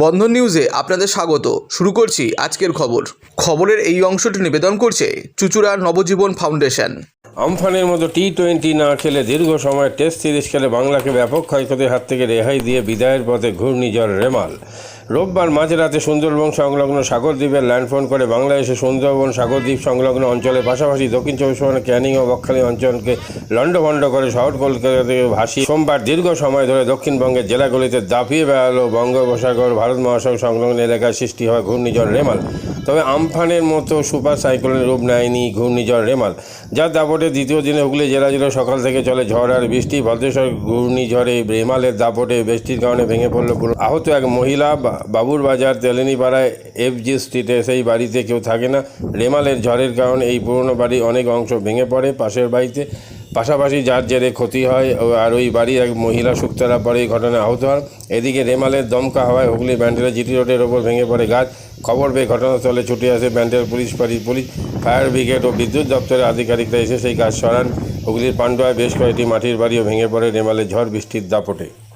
বন্ধন নিউজে আপনাদের স্বাগত। শুরু করছি আজকের খবর। খবরের এই অংশটি নিবেদন করছে চুচুড়ার নবজীবন ফাউন্ডেশন। আমফানের মতো টি টোয়েন্টি না খেলে দীর্ঘ সময় টেস্ট সিরিজ খেলে বাংলাকে ব্যাপক ক্ষয়ক্ষতির হাত থেকে রেহাই দিয়ে বিদায়ের পথে ঘূর্ণিঝড় রেমাল। রোববার মাঝরাতে সুন্দরবন সংলগ্ন সাগরদ্বীপের ল্যান্ডফোন করে বাংলাদেশে সুন্দরবন সাগরদ্বীপ সংলগ্ন অঞ্চলের পাশাপাশি দক্ষিণ চব্বিশ পরগনা ক্যানিং ও বকখালি অঞ্চলকে লণ্ডভণ্ড করে শহর কলকাতা থেকে ভাসিয়ে সোমবার দীর্ঘ সময় ধরে দক্ষিণবঙ্গের জেলাগুলিতে দাপিয়ে বেড়ালো বঙ্গোপসাগর, ভারত মহাসাগর সংলগ্ন এলাকায় সৃষ্টি হয় ঘূর্ণিঝড় রেমাল। তবে আমফানের মতো সুপার সাইক্লোনের রূপ নেয়নি ঘূর্ণিঝড় রেমাল যার দাপটে দ্বিতীয় দিনে হুগলি জেলা জুড়ে সকাল থেকে চলে ঝড় আর বৃষ্টি। ভদ্রেশ্বর ঘূর্ণিঝড়ে রেমালের দাপটে বৃষ্টির কারণে ভেঙে পড়ল আহত এক মহিলা বা- বাবুর বাজার তেলেনিপাড়ায় এফজি স্ট্রিটে সেই বাড়িতে কেউ থাকে না। রেমালের ঝড়ের কারণে এই পুরনো বাড়ির অনেক অংশ ভেঙে পড়ে পাশের বাড়িতে। পাশাপাশি যার জেরে ক্ষতি হয় আর ওই বাড়ির এক মহিলা শুক্তারা পরে এই ঘটনায় আহত হন। এদিকে রেমালের দমকা হওয়ায় হুগলি ব্যান্ডেলের জিটি রোডের ওপর ভেঙে পড়ে গাছ। খবর পেয়ে ঘটনাস্থলে ছুটে আসে ব্যান্ডেল পুলিশ পাড়ি পুলিশ, ফায়ার ব্রিগেড ও বিদ্যুৎ দপ্তরের আধিকারিকরা এসে সেই গাছ সরান। হুগলির পান্ডুয়ায় বেশ কয়েকটি মাটির বাড়িও ভেঙে পড়ে রেমালের ঝড়, বৃষ্টির দাপটে।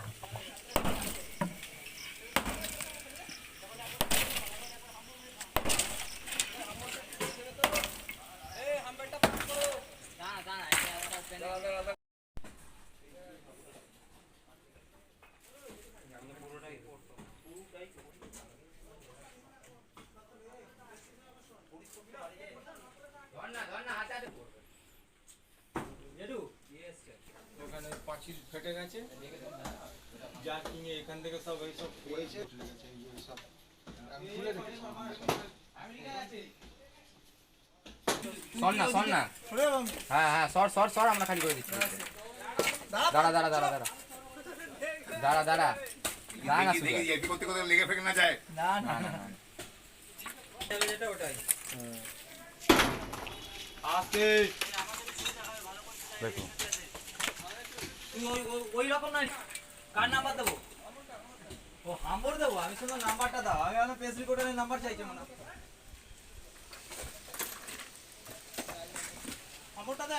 পাঁচিল ফেটে গেছে। যা কিনে এখান থেকে সব এই সব পড়েছে সব। সর না সর না। হ্যাঁ হ্যাঁ সর সর সর আমরা খালি করে দিচ্ছি। দাঁড়া দাঁড়া দাঁড়া দাঁড়া। দাঁড়া দাঁড়া। দাঁড়া না শুধু না না না না। দেখুন। ওই রকম নয়। কার নাম্বার দেবো? ও, হাম্বর দেবো। আমি শুধু নাম্বারটা দাও। আমি আমার নাম্বার চাইছি মনে হাম্বরটা দে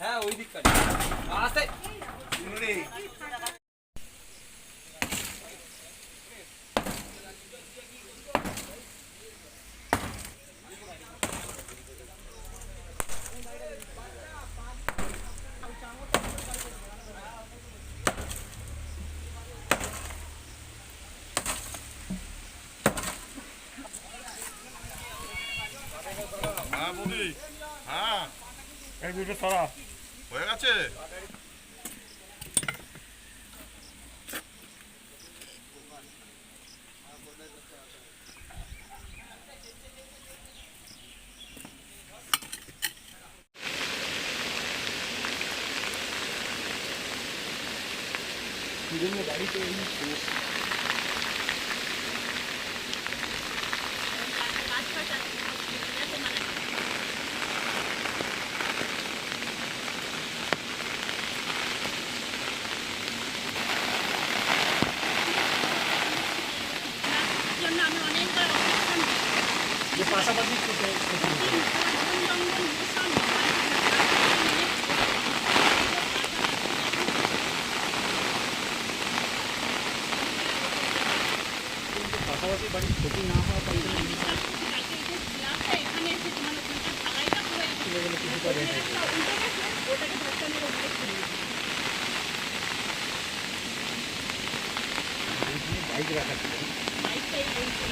হ্যাঁ ওই দিকটা হ্যাঁ বৌদি হ্যাঁ। এই দুটো সরা। হয়ে গেছে? বাইকটাই বলছি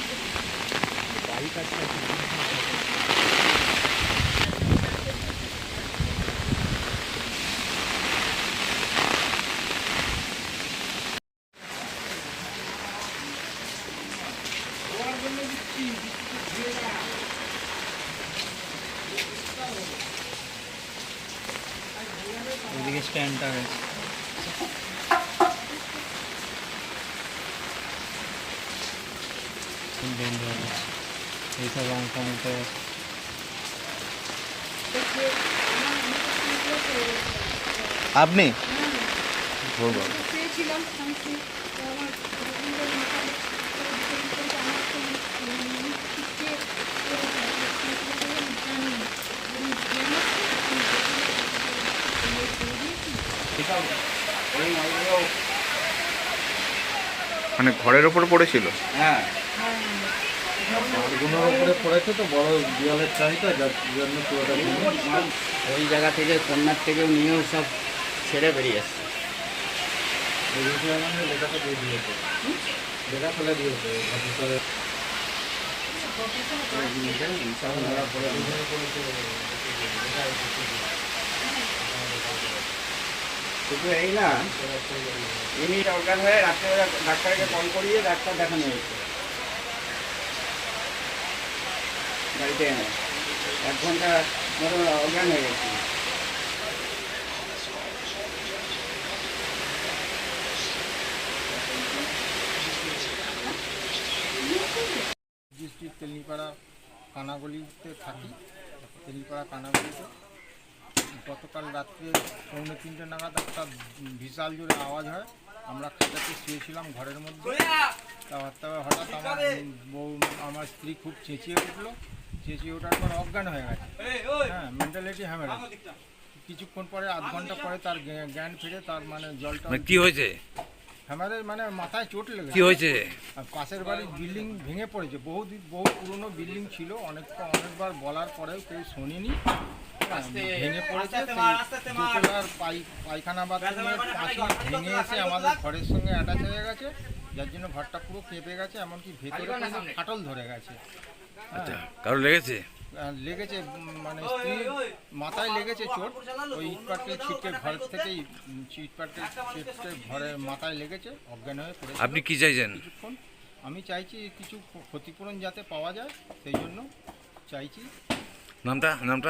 ওইদিকে স্ট্যান্ডটা রয়েছে দেখি না। আমি করে দিয়েছি। ঠিক আছে মানে ঘরের ওপর পড়েছিল হ্যাঁ গুনোর উপরে পড়েছে তো বড় দেওয়ালের চাহিদা যার জন্য পুরোটা ওই জায়গা থেকে কন্যার থেকেও নিয়েও সব ছেড়ে বেরিয়ে মানে লেখাটা দিয়ে দিয়েছে। লেখা ফেলে দিয়েছে শুধু এই না ইনি অজ্ঞান হয়ে রাত্রেবেলা ডাক্তারকে কল করিয়ে ডাক্তার দেখানো হয়েছে। বাড়িতে এনে। এক ঘণ্টা মতো অজ্ঞান হয়ে গেছে। তেলনিপাড়া কানাগলিতে থাকি। তেলনিপাড়া কানাগলিতে। গতকাল রাত্রে পৌনে তিনটে নাগাদ একটা বিশাল জোরে আওয়াজ হয়। আমরা খাটাতে শুয়েছিলাম ঘরের মধ্যে। তারপর হঠাৎ আমার বউ, আমার স্ত্রী খুব চেঁচিয়ে উঠল। চেঁচিয়ে ওঠার পর অজ্ঞান হয়ে গেছে। হ্যাঁ মেন্টালিটি হ্যামেরাজ কিছুক্ষণ পরে আধ ঘণ্টা পরে তার জ্ঞান ফিরে তার মানে জলটা কি হয়েছে? হ্যামারেজ মানে মাথায় চোট লেগেছে। কি হয়েছে? আর পাশের বাড়ির বিল্ডিং ভেঙে পড়েছে। বহু বহু পুরনো বিল্ডিং ছিল। অনেক অনেকবার বলার পরেও কেউ শোনেনি। হ্যাঁ, ভেঙে পড়েছে। দোতলার পাই পায়খানা বাথরুমের ভেঙে এসে আমাদের ঘরের সঙ্গে অ্যাটাচ হয়ে গেছে। যার জন্য ঘরটা পুরো কেঁপে গেছে এমনকি ভেতরে ফাটল ধরে গেছে। হ্যাঁ, কারও লেগেছে? লেগেছে মানে স্ত্রী মাথায় লেগেছে চোট ওই ইটপাটকে ছিটকে ঘর থেকেই ইটপাটকে ছিটকে ঘরে মাথায় লেগেছে অজ্ঞান হয়ে পড়ে আপনি কি চাইছেন? কিছুক্ষণ। আমি চাইছি কিছু ক্ষতিপূরণ যাতে পাওয়া যায় সেই জন্য চাইছি। নামটা নামটা?